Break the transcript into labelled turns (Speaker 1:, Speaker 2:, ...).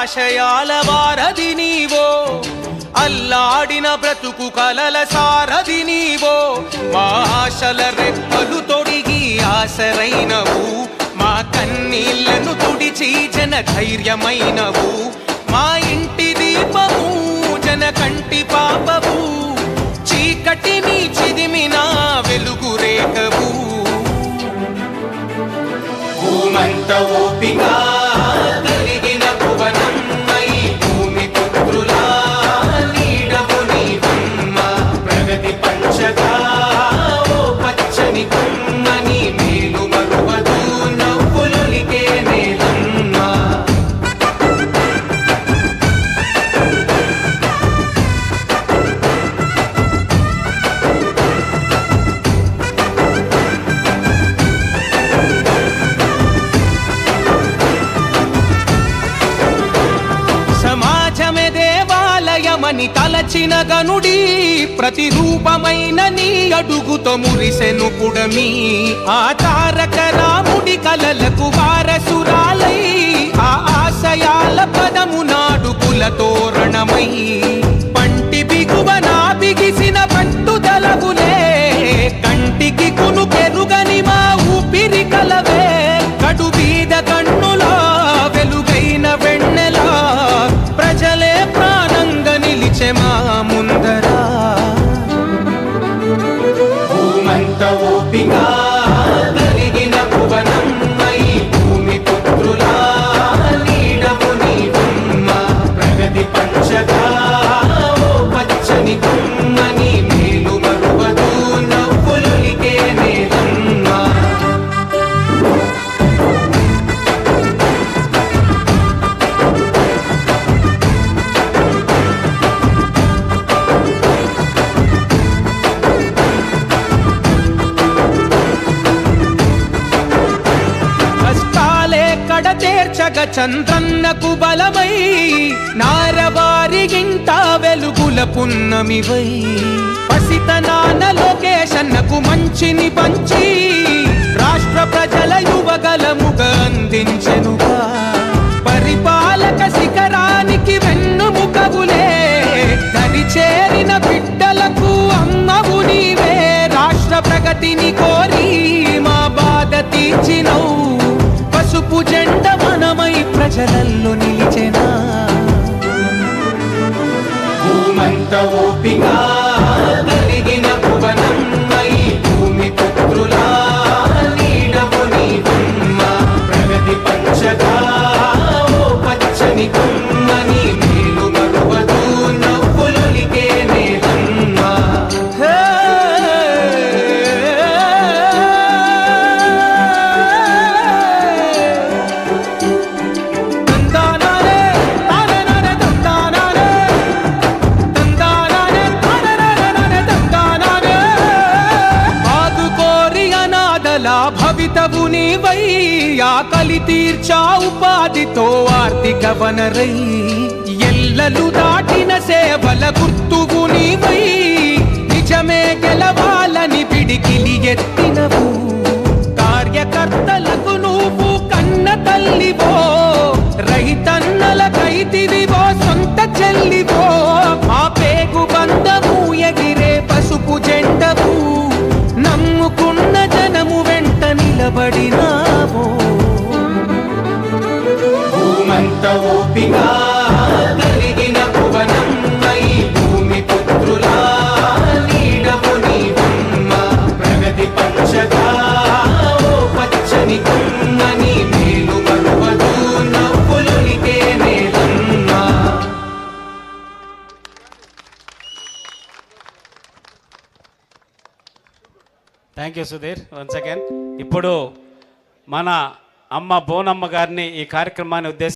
Speaker 1: ఆశయాల వారధి నీవో అల్లాడిన బ్రతుకు కలల సారథి నీవో. మా ఆశల రెప్పలు తొడిగి ఆసరైనవు మా కన్నీళ్ళను తుడిచి జన ధైర్యమైనవు మా ఇంటి దీపము జన కంటి పాపవు చీకటిని చిదిమిన వెలుగు రేఖవు. భూమంత ఓపిక అని తలచిన గనుడి ప్రతిరూపమైన నీ అడుగుతో మురిసెను పుడమి ఆ తారక రాముడి కలలకు వారసురాలై ఆ ఆశయాల పదము నాడుకుల తోరణమై. భూమంత ఓపిక. కడతేర్చగ చంద్రన్నకు బలమై నారవారి గింట వెలుగుల పున్నమివై. పసితనాన లోకేశన్నకు మంచిని పంచి రాష్ట్ర ప్రజల యువగలముగ అందించెనుగా పరిపాలక శిఖరానికి వెన్నుముకగులే దరి చేరిన బిడ్డలకు అమ్మవు నీవే. రాష్ట్ర ప్రగతిని కోరి మా బాధ తీర్చినవు ఓపిక బాధితవు నీవై ఆకలి తీర్చావు ఉపాధితో ఆర్థిక వనరై. ఎల్లలు దాటిన సేవల గుర్తువు నీవై. నిలబడినావో. భూమంత ఓపిగా
Speaker 2: thank you Sudheer once again ఇప్పుడు మన అమ్మ బోనమ్మ గారిని ఈ కార్యక్రమాన్ని ఉద్దేశించి